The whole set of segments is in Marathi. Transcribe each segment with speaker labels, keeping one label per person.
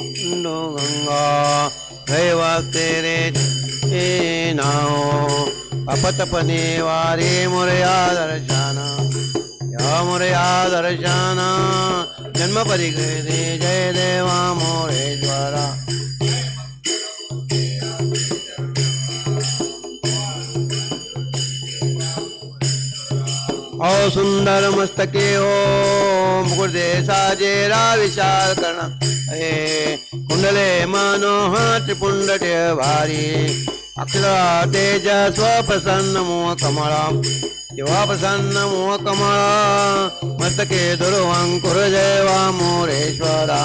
Speaker 1: नो गंगा दैवागते रे हे नाव अपतपने वारे मोरया दर्शन या मोरया दर्शन जन्म परिकृते जय देवा मोरेश्वरा ओ सुंदर मस्तके हो मुकुटे साजेरा विशाल कर्ण। हे कुंडले मनोह त्रिपुंडटे भारी। अक्षरा तेज स्वप्रसन्न मोह कमळा तेव्हा प्रसन्न मोह कमळा मस्तके दुर्वांकुर जयवा मोरेश्वरा।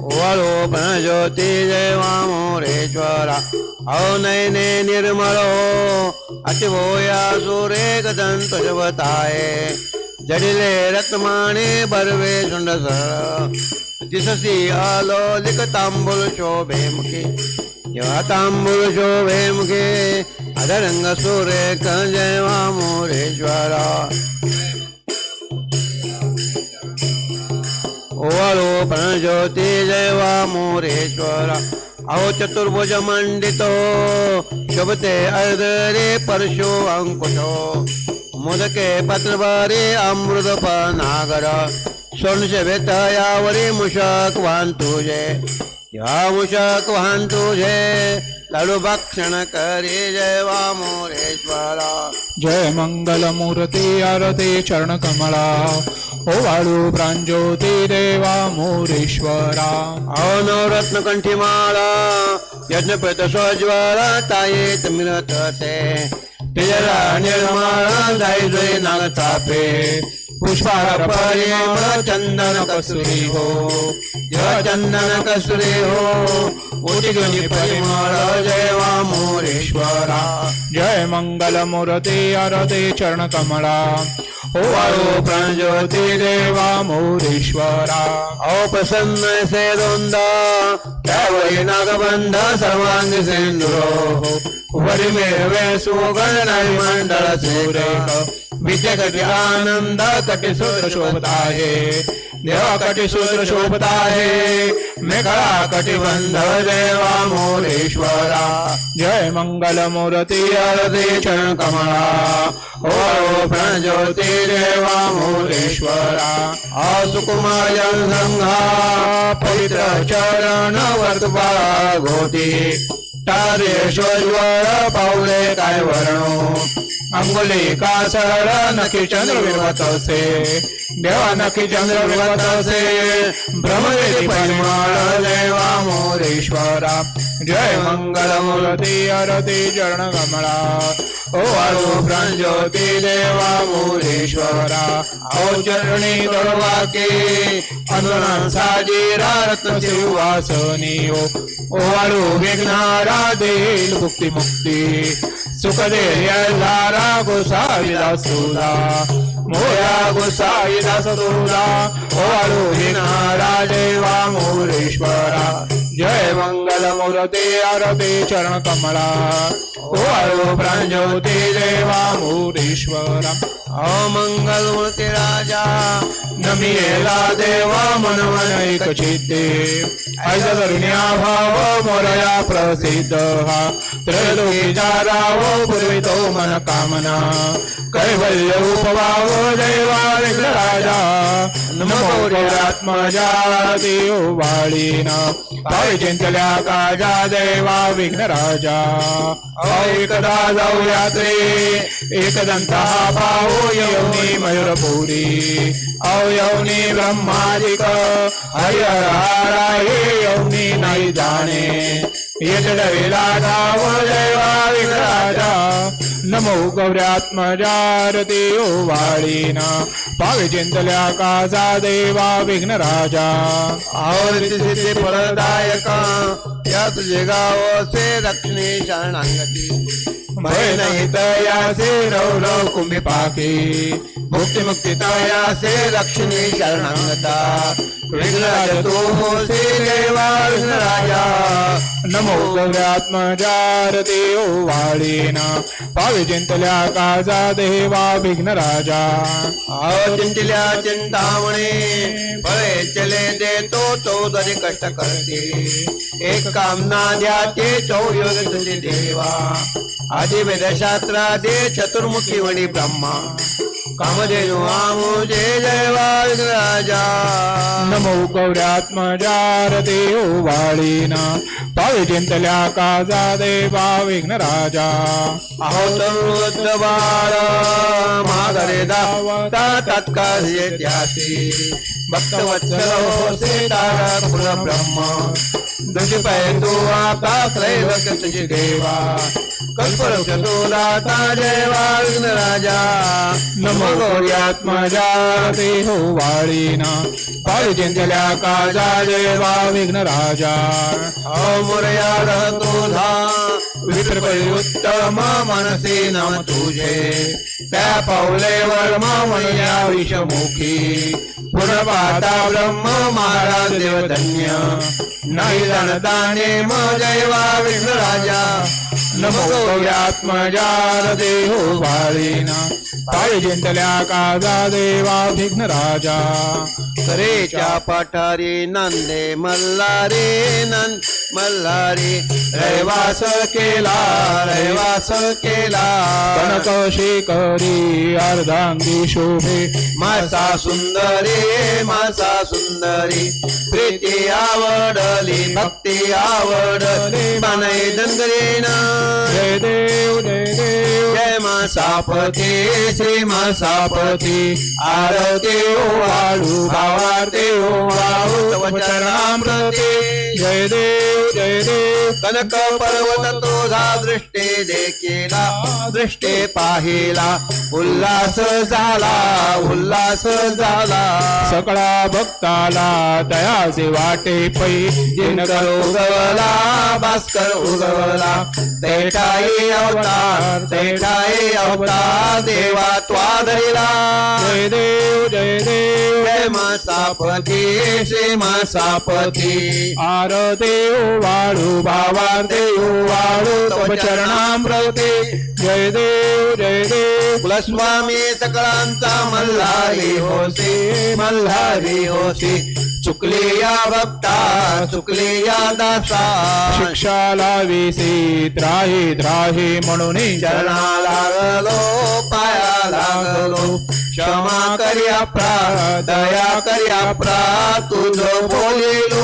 Speaker 1: ओवाळो प्रणज्योती जयवा मोरेश्वरा। नयने निर्मळो अतिभोया जोरे गदंत जवताये जडिले रत्माने बरवे झुंड सरळ दिससी आलो लिक तांबूल शोभे मुखे. जेव्हा तांबूल शोभे मुखे अधरंग सुरेख जयवा मोरेश्वरा ओवाळो प्रणज्योती जयवा मोरेश्वरा अहो चतुर्भुज मंडितो शोभते अर्धरे परशो अंकुशो। मोदके पत्रभारे अमृत नागर सोनशेवेत यावरी मुषक वाहन तुझे या मुषक वाहन तुझे लाडू भक्षण करे जय वामोरेश्वरा।
Speaker 2: जय मंगल मूर्ती आरती चरण कमळा ओवाळू वाळू प्रांजोती देवा मोरेश्वरा।
Speaker 1: अहो नवरत्न कंठीमाळा यज्ञप्रत स्वज्वाला तायेत मिळत ते। तिजला निर्माळा जायजोय नाग चापे पुष्पार परिम चंदन कसुरी हो। चंदन कसुरी हो। कोटी गुणी परिमळ जयवा मोरेश्वरा।
Speaker 2: जय मंगल मूर्ती आरती चरण कमळा ओ वाळू प्रांजोती देवा मोरेश्वरा।
Speaker 1: अहो प्रसन्न से दोंदा त्यावेळी नागबंध सर्वांगी सेंदुरो वरी मेळवे सुगण मंडळ सुरेख। विद्या कटी आनंद कटी सूत्र शोभत आहे देवा कटी सूत्र शोभत आहे मेघळा कटिबंध देवा मोरेश्वरा
Speaker 2: जय मंगल मूर्ती
Speaker 1: आरती चरण कमळा ओ प्रणज्योती देवा मोरेश्वरा आसुकुमार संघा पवित्र चरण वर्तपा घोटी तारेश्वर पावले काय वर्णो? अंगुली कासळ नखी चंद्र विवतसे देवा नखी चंद्र विवतसे भ्रमवेदी परिमळ देवा मोरेश्वरा
Speaker 2: जय मंगल मूर्ती आरती चरण कमळा
Speaker 1: ओ वाळू प्रांज्योती देवा मोरेश्वरा औ चरणी गळवाके अनुना साजीरा रत्न
Speaker 2: वासनी ओ वाळू विघ्नारा देईल मुक्ती मुक्ती. सुख लारा गोसावी दासुदा मोया गोसाई दासुदा ओ हो वाळू देवा मोरेश्वरा. जय मंगल मूर्ती आरती चरण कमला. हो ओ वाळू प्रांजोती देवा मोरेश्वरा.
Speaker 1: अमंगल मंगल मूर्ती राजा
Speaker 2: नमियेला देवा मनवन एक चित्ते ऐज करुण्या भाव मोरया प्रसिद्ध हा. त्रैलोकी जाराव पूर्वितो मन कामना कैवल्य उपवावो देवा विघ्न राजा। नमो देव पाय चिंतल्या काजा देवा विघ्न राजा। एकदा जाऊ यात्रे एकदंता पाहो यवनी मयूरपुरी। अवयवनी यवनी ब्रह्मादिक हरिहरा यवनी नाही जाणे येतडविला नमो गौऱ्यात्मजारती ओ वाळीना पावे चिंतल्या काजा देवा विघ्न राजा
Speaker 1: आवृत्ती सिद्धी फलदायका. या तुझे गाव से दक्षिणे शरणांगती.
Speaker 2: भय नाही तयासे रौरव कुंभी पाके
Speaker 1: मुक्ती मुक्ती तयासे दक्षिणे शरणांगता. विघ्न विघ्नराज तो से देवा विघ्नराजा
Speaker 2: नमो गौऱ्यात्मजारती ओ वाळीना. पावे चिंतल्या काजा देवा विघ्न राजा.
Speaker 1: चिंतल्या चिंतामणे फळे चले देतो चौधरी कष्ट करते. एक कामना द्याचे चौयोग तुझे देवा. आदि वेदशास्त्रा दे चतुर्मुखी वणी ब्रह्मा. कामधेनु आमुजे जय वाघ राजा
Speaker 2: नमो गौऱ्यात्मजार देव वाळीना पावे जिंतल्या काजा देवा विघ्न राजा
Speaker 1: अहो तरुण बाळ माघरे दावता तत्काळ येत्यासी भक्तवत्सल होसे तारा कुल ब्रह्म दुषी तू आता त्रैलोक तुझी देवा। कल्पवृक्ष तू दाता जय वाघ राजा
Speaker 2: नमो गौऱ्यात्मजार देव हो वाळीना. पावे काजा देवा विघ्न राजा.
Speaker 1: अमर्याद तुझा वित्रपरी उत्तम मनसे नम तुझे. त्या पावले वर्म म्हणया विषमुखी. पुनपाता ब्रह्म महाराज देवधन्य. नाही जाणता म जैवा विघ्न राजा.
Speaker 2: नमो गौऱ्यात्मजार देहो वाळीना. पावे जिंतल्या काजा देवा विघ्न राजा?
Speaker 1: करेच्या पाठारी नांदे मल्हारे नंद मल्हारी रैवास केला रैवास केला.
Speaker 2: कनक शेखरी अर्धांगी शोभे.
Speaker 1: मासा सुंदरी मासा सुंदरी प्रीती आवडली भक्ती आवडली. मानय दंगरेना
Speaker 2: जय देव जय देव.
Speaker 1: सापते श्रीम सापते मासापती आरती वाळू भावारती वाळू तव
Speaker 2: जय देव जय देव.
Speaker 1: कनक पर्वत तुझा दृष्टे देखीला दृष्टे पाहिला. उल्हास झाला उल्हास झाला.
Speaker 2: सगळा भक्ताला दयाचे वाटे पै.
Speaker 1: दिनकर उगवला भास्कर उगवला. तेटाई अवतार तेटाई अवतार देवा त्वाधरिला
Speaker 2: जय देव जय देव.
Speaker 1: जय मासापती श्री मासापती.
Speaker 2: आर देव वाळू भावा देव वाळू तव चरणामृते जय देव जय देव.
Speaker 1: कुलस्वामी सकळांचा मल्हारी होसी मल्हारी होसी. चुकली या भक्ता चुकली या दासा.
Speaker 2: शिक्षा लाविसे त्राहे त्राहे म्हणून
Speaker 1: चरणा लागलो पाया लागलो. क्षमा करिया प्रा दया करिया प्रा तुझ बोलिलो.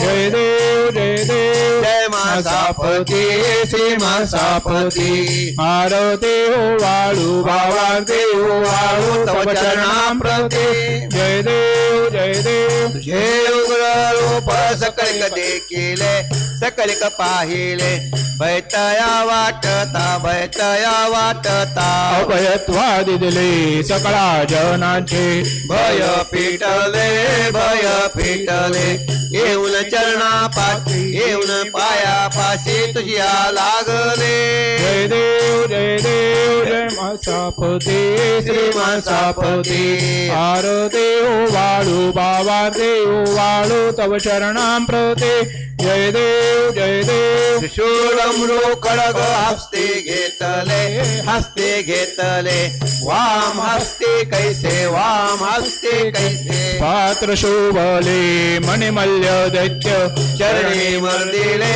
Speaker 2: जय देव जय देव.
Speaker 1: जय मासापती श्री मासापती
Speaker 2: आर देव वाळू भावा देव वाळू तव चरणामृते जय देव जय देव.
Speaker 1: तुझे उग्र रूप सकलिक देखिले सकलिक पाहिले बैतया वाटता बैतया वाटता.
Speaker 2: अभयत्वादी दिले सकळा जनाचे.
Speaker 1: भय पिटले भय पिटले येऊन चरणा पाठी येऊन पाया पाशी तुझ्या लागले.
Speaker 2: जय देव जय देव जय मासापते. श्री मासापते. आर देव वाळू बाबा देव वाळू तव चरणामृते जय देव जय देव
Speaker 1: त्रिशूलमृ खडग हस्ते घेतले हस्ते घेतले वाम हस्ते कैसे वाम हस्ते कैसे
Speaker 2: पात्र शोभले मणिमल्य दैत्य
Speaker 1: चरणी मर्दिले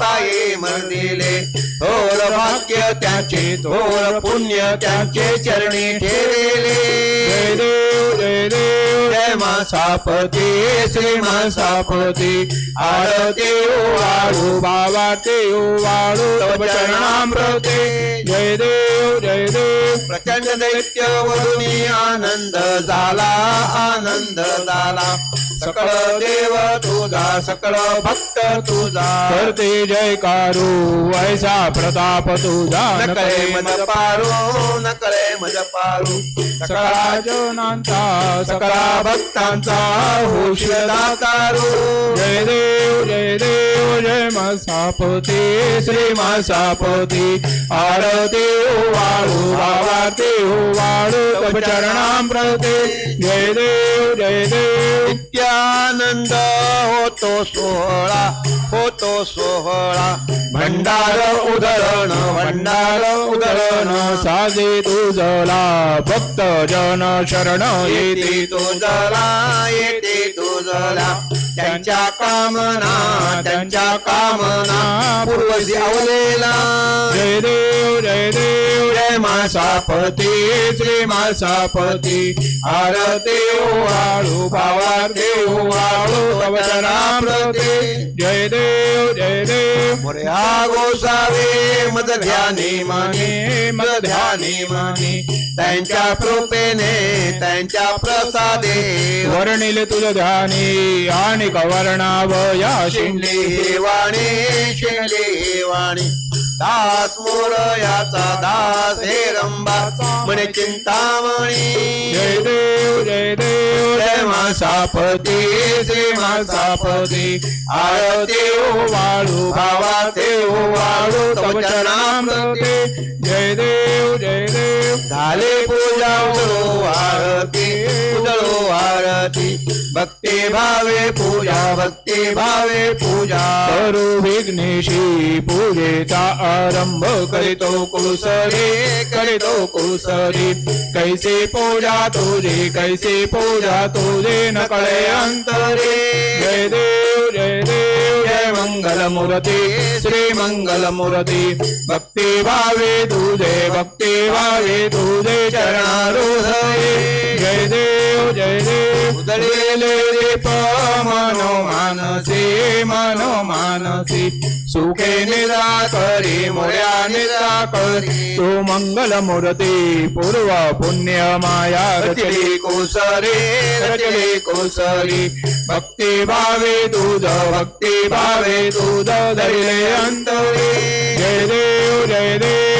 Speaker 1: पायी मर्दिले थोर भाग्य त्याचे थोर पुण्य त्याचे चरणी
Speaker 2: देव जय देव
Speaker 1: जय मासापती श्री मासापती
Speaker 2: आर देव वाळू बाबा देव वाळू चरणामृते जय देव जय देव।
Speaker 1: प्रचंड दैत्य वरुणी आनंद झाला आनंद झाला सकळ देव तुझा सकळ भक्त तुझा।
Speaker 2: करते जयकारू ऐसा प्रताप तुझा।
Speaker 1: न नकळे मज पारू करे मज पारू
Speaker 2: सकळा जनांचा सकळा भक्तांचा होश
Speaker 1: दातारू
Speaker 2: जय देव जय देव जय मसापती श्री मसापती. आर देव वाळू देव वाळू तब चरणामृते जय देव जय देव.
Speaker 1: नित्यानंद होतो सोहळा होतो सोहळा. भंडार उधळण भंडार उधळण
Speaker 2: साजे तुझला भक्त जन शरण
Speaker 1: येते. तुझला येते तुझला त्यांच्या कामना त्यांच्या कामना पूर्वजी आवलेला.
Speaker 2: जय देव जय देव जय मासापती श्री मासापती आर देव वाळू भावा देव वाळू तव जय देव जय देव
Speaker 1: मोर्या गोसावे मद ध्यानी माने मद ध्यानी माने त्यांच्या कृपेने त्यांच्या प्रसादे.
Speaker 2: वर्णिल तुझ ध्यानी आणि कवर्णावया शिंडे
Speaker 1: शिंडे वाणी शिंडे वाणी. दास मोर याचा दास हे रंबाचा म्हणे चिंतामणी.
Speaker 2: जय देव जय देव जय मासापती श्री मासापती आरती वाळू भावा देव वाळू तव चरणामृते जय देव जय देव.
Speaker 1: झाले पूजा उजळो आरती उजळो आरती. भक्ती भावे पूजा भक्ती भावे पूजा.
Speaker 2: करू विघ्नेशी पूजेचा आरंभ करितो कुसरी करितो कुसरी कैसे पूजा तुझे कैसे पूजा तुझे न कळे अंतरे. जय देव जय देव जय श्रीमङ्गलमुरति भक्ति श्री मंगल मूर्ती भक्ती भावे तुझे भक्ती भावे तुझे चरणारुधये। जय देव जय देव उदळलेले दीप मनो मानसी मनो मानसी। सुखे निराकरी मोर्या निराकरी तू मङ्गलमुरति पूर्व पुण्य माया रचली
Speaker 1: रचली कोसरे
Speaker 2: रचली कोसरी। भक्ती भावे तुझ भक्ति भावे तुझ धैले अंतरे जय देव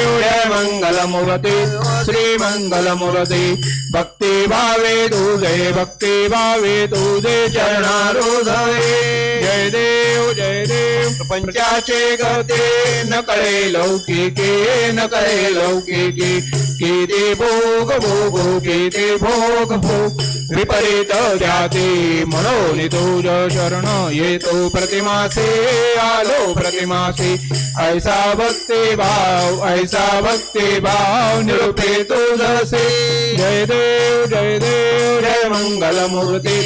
Speaker 2: जय देव भक्ति मंगल मूर्ती श्री मंगल मूर्ती भक्ती भावे तुझे भक्ती भावे तुझे चरणारुधये जय देव जय देव पंचाचे गते न करे लौकिके न करे लौकिके। कीते भोग भोगो कीते भोग भोग। विपरीत जाते म्हणून तुझ शरण येतो प्रतिमासे आलो प्रतिमासे। ऐसा भक्ते भाव ऐसा भक्ती भाव निरुपे तुझसे जय देव जय देव जय मंगल मूर्ती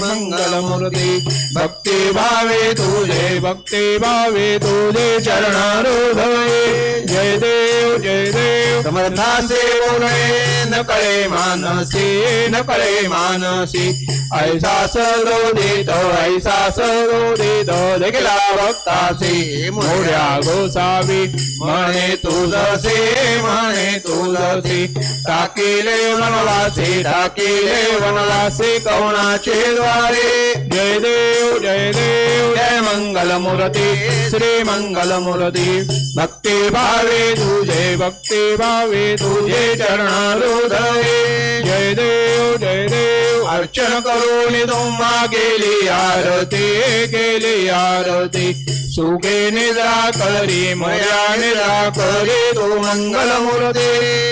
Speaker 2: मंगल मूर्ती भक्ती भावे तुझे भक्ती भावे तुझे चरणारुधये जय देव जय देव.
Speaker 1: समर्थासे
Speaker 2: बोलणे न कळे मानसी न कळे मानसी. ऐसा सरोदित ऐसा सरोदित देखला. भक्तासी मोड्या गोसावी म्हणे तुझसे म्हणे तुझसे टाकिले वनवासी टाकिले वनवासी कवणाचे द्वारे जय देव जय देव जय मंगल मूर्ती श्री मंगल मूर्ती भक्ती भावे तुझे भक्ती भावे तुझे चरणारुधये जय देव जय देव अर्चन करून तुम्हा गेली आरती गेली आरती. सुखे निद्रा करी मया निद्रा करी तू मंगल मूर्ती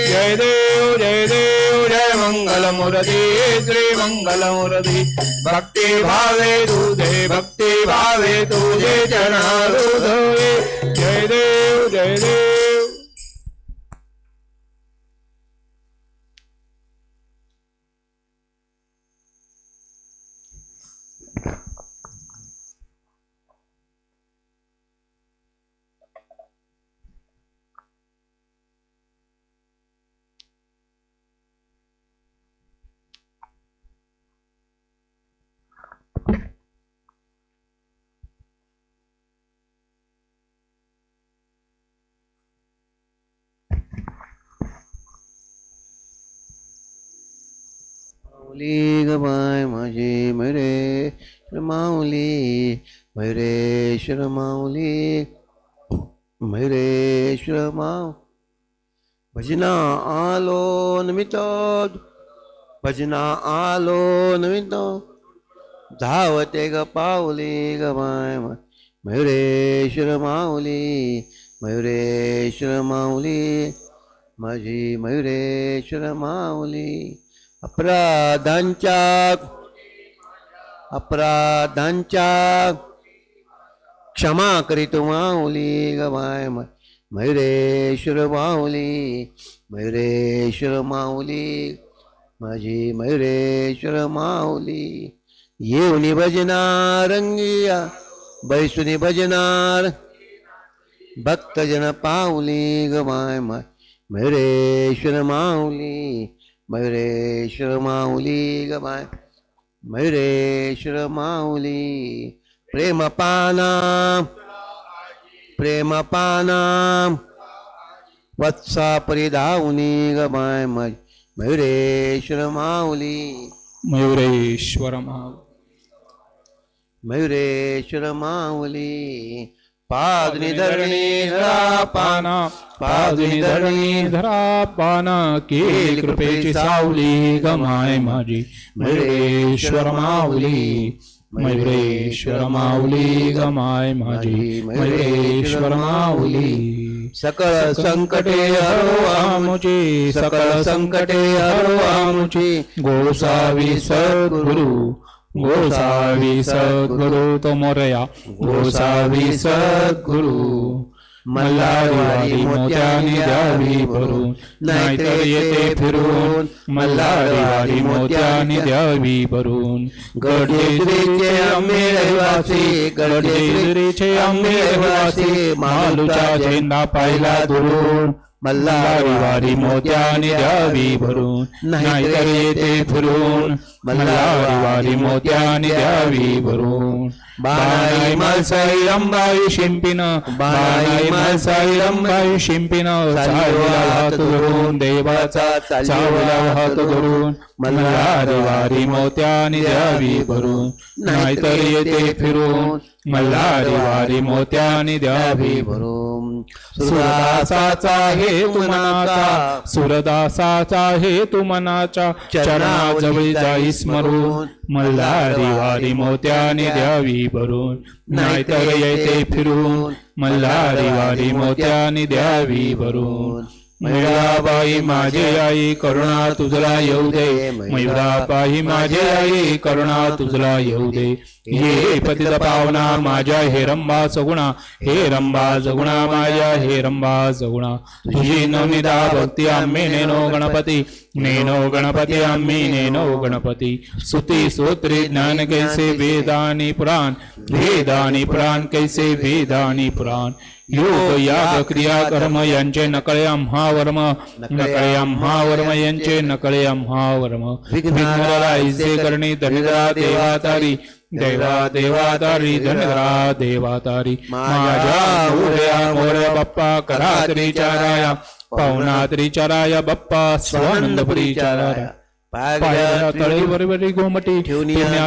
Speaker 2: जय देव जय देव जय मंगल मूर्ती श्री मंगल मूर्ती भक्ती भावे तुझे भक्ती भावे तुझे चरणारुधये जय देव जय देव.
Speaker 1: माऊली ग बाय माझे मयुरेश्वर माऊली मयुरेश्वर माऊली मयुरेश्वर माऊ भजना आलो नमित भजना आलो नमित धावते ग पाऊली ग बाय मयुरेश्वर माऊली मयुरेश्वर माऊली माझी मयुरेश्वर माऊली. अपराधांच्या अपराधांच्या क्षमा करीत माऊली गवाय मयुरेश्वर माऊली मयुरेश्वर माऊली माझी मयुरेश्वर माऊली. येऊनी भजनार रंगिया बैसुनी भजनार भक्तजन पाऊली गवाय माय मयुरेश्वर माऊली. मयुरेश्वर माऊली गमाय मयुरेश्वर माऊली प्रेमपाना प्रेमपाना वत्सा परिधावनी गमाय मय मयुरेश्वर माऊली.
Speaker 2: मयुरेश्वर माऊ
Speaker 1: मयुरेश्वर माऊली पादनी धरणी
Speaker 2: पाना पादुनी धरणी धरा पाना केली कृपेची सावली गमाय माझी. मयुरेश्वर माऊली मयुरेश्वर माऊली गमाय माझी. मयुरेश्वर माऊली
Speaker 1: सकळ संकटे हरो
Speaker 2: आमुची सकळ संकटे हरो आमुची गोसावी सद्गुरु गोसावी सद्गुरु तो मोरया गोसावी सद्गुरु मल्हारी मोत्याने द्यावी भरून नाहीतर येते फिरून मल्हारी मोत्याने द्यावी भरून गडजेजुरीचे आम्ही रहिवासी गडजेजुरीचे आम्ही रहिवासी मालूचा झेंडा पाहिला दुरून मल्हारी वारी मोत्याने द्यावी भरून नाहीतर येते फिरून मल्हारी वारी मोत्याने द्यावी भरून बाणाई मालसाई रंबाई शिंपिन बाणाई मालसाई रंबाई शिंपिन चावला हात धरून देवाचा चावला हात धरून मल्हारी वारी मोत्याने द्यावी भरून नाहीतर येते फिरून मल्हारी वारी मोत्याने द्यावी भरून सुरदासाचा हे मनाचा सुरदासाचा हे तू मनाच्या चरणाजवळी जाई स्मरून मल्हारी वारी मोत्याने द्यावी भरून. नाहीतर येते फिरून. मल्हारी वारी मोत्याने द्यावी भरून. मयुराबाई माझे आई करुणा तुझला येऊ दे. मयुराबाई माझे आई करुणा तुझला येऊ दे. हे पतित पावना माझ्या हे रंबा सगुणा. हे रंबा सगुणा माझ्या हे रंबा सगुणा. तुझी नमिदा भक्ती आम्ही नेनो गणपती. नेनो गणपती आम्ही नेनो गणपती. सुती सूत्री ज्ञान कैसे वेदानी पुराण. वेदानी पुराण कैसे वेदानी पुराण. योग याग क्रिया कर्म यांचे नकळे आम्हा वर्म नकळे आम्हा वर्म यांचे नकळे आम्हा वर्म विघ्नरायचे करणी धनिद्रा देवातारी. देवा देवातारी धनिद्रा देवातारी माझ्या उभया मोर बाप्पा करा त्रिचाराया पावना त्रिचाराया बाप्पा स्वानंदपुरी चाराया. पाया तळे गोमटी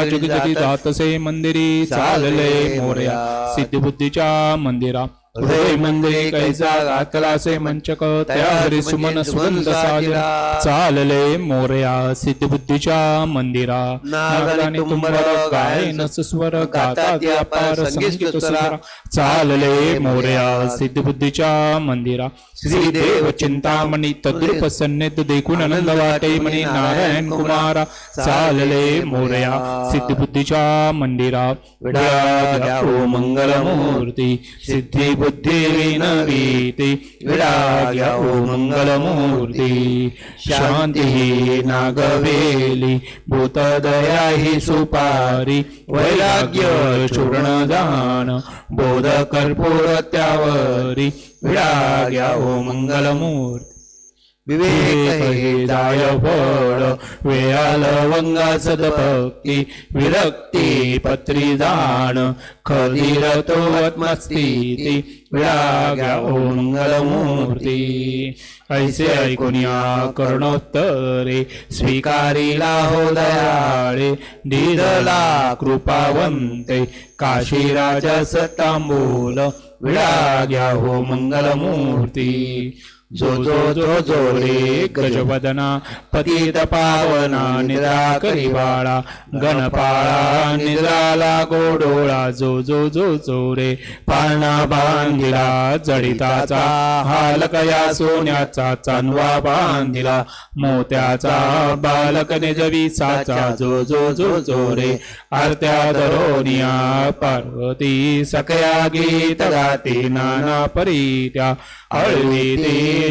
Speaker 2: जगजती दातसे मंदिरी चालले मोर्या. सिद्धिबुद्धीच्या मंदिरा. हृदय मंदिरे कैसा घातलासे मंचक त्या हरी सुमन सुगंध साजरा. चालले मोर्या सिद्धिबुद्धीच्या मंदिरा. नागाने तुंबर गाय नस स्वर गाता अपार संगीत चालले मोर्या. सिद्धिबुद्धीच्या मंदिरा. श्रीदेव चिंतामणी तद्रुप सन्निध देखून आनंद वाटे मणी नारायण कुमारा. चालले मोर्या सिद्धिबुद्धीच्या मंदिरा. घ्यावो मंगलमूर्ती. सिद्धी बुद्धी विराग्य हो ओ घ्यावो मंगलमूर्ती। शांती नागवेली भूतदया हि सुपारी वैराग्य चूर्ण जाण बोध कर्पूर त्यावरी। विडा घ्यावो हो मंगलमूर्ती। विवेक हे दाय फळ वेळाल वंगा सदभक्ती विरक्ती पत्री जाण. खदीर तो आत्मस्थिती विळाग्या ओ मंगलमूर्ती ऐसे ऐकुनिया कर्णोत्तरे स्वीकारिला हो दयाळे. दिदला कृपावंते काशीराजा सतांबूल विळाग्या हो मंगलमूर्ती जो जो जो जो रे गजवदना पतित पावना निद्रा करी बाळा गणपाळा निद्राला गोडोळा जो जो जो जो रे पाळणा बांधिला जडिताचा हालकया सोन्याचा चांदवा बांधिला मोत्याचा बालक निजवी साचा जो जो जो जो रे आरत्या धरोनिया पार्वती सकया गीत गाते नाना परीत्या हळवी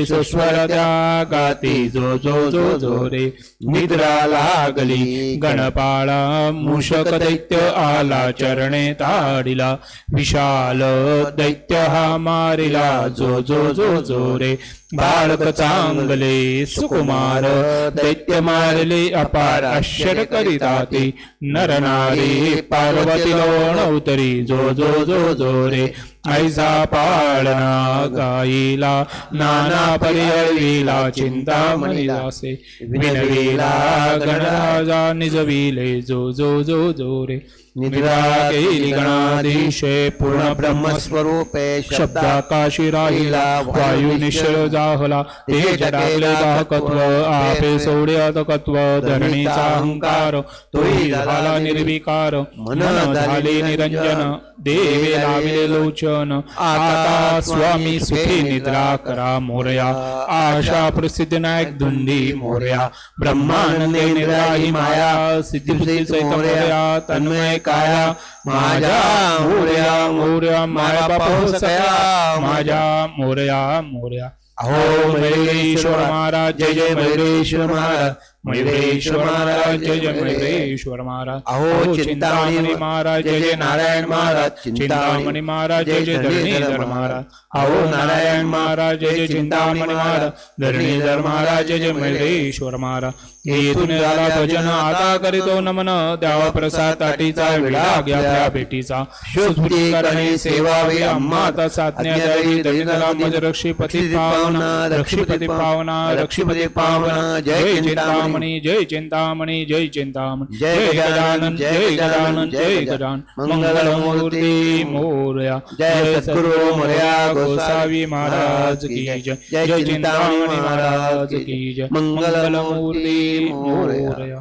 Speaker 2: सुस्वर त्या गाती जो जो जो जो रे. निद्रा लागली गणपाळा मूषक दैत्य आला चरणे ताडिला. विशाल दैत्य हा मारिला जो जो जो जो रे. बाळक चांगले सुकुमार दैत्य मारले अपार आश्चर्य करिता ते नरनारी पार्वती लोण उतरी जो जो जो जो रे. ऐसा पाळणा गाईला नाना पर्यायीला चिंता मनिलासे विनविला गणराजा निजविले जो जो जो जो रे. निद्रा केली गणाधीशे पूर्ण
Speaker 1: ब्रह्मस्वरूपे
Speaker 2: शब्दाकाशी राहिला वायू निश्चय जाहला तेज टाकले दाहकत्व आपे सोडे धरणीचा अहंकार तोही झाला निर्विकार मन झाले निरंजन देवे लाविले लोचन आता स्वामी सुखी निद्रा करा मोरया आशा प्रसिद्ध नायक धुंदी मोरया ब्रह्मानंदे निद्रा ही माया सिद्धी मोरया तन्मय काया माझ्या मोरया मोरया माया बापा सकया माझ्या मोरया मोरया. अहो मयुरेश्वर महाराज जय जय मयुरेश्वर महाराज मयुरेश्वर महाराज जय जय मयुरेश्वर महाराज.
Speaker 1: अहो,
Speaker 2: चिंतामणी महाराज जय जय नारायण महाराज चिंतामणी महाराज जय जय धरणीधर महाराज. अहो नारायण महाराज जय जय चिंतामणी महाराज धरणीधर महाराज जय जय मयुरेश्वर महाराज. येथून झाला भजन आता करीतो नमन. द्यावा प्रसाद ताटीचा विडा घ्या त्या भेटीचा सुस्फुटी करणे सेवा वे अम्माता साधण्या द्यावी दलितला मज रक्षीपती पावना रक्षीपती पावना रक्षीपती पावना. जय चिंतामणी. जय चिंतामणी जय चिंतामणी. जय गजानन जय गजानन जय गजानन. मंगलमूर्ती मोरया. जय सद्गुरु मोरया गोसावी महाराज की जय. जय. चिंतामणी महाराज की जय. मंगलमूर्ती मोरया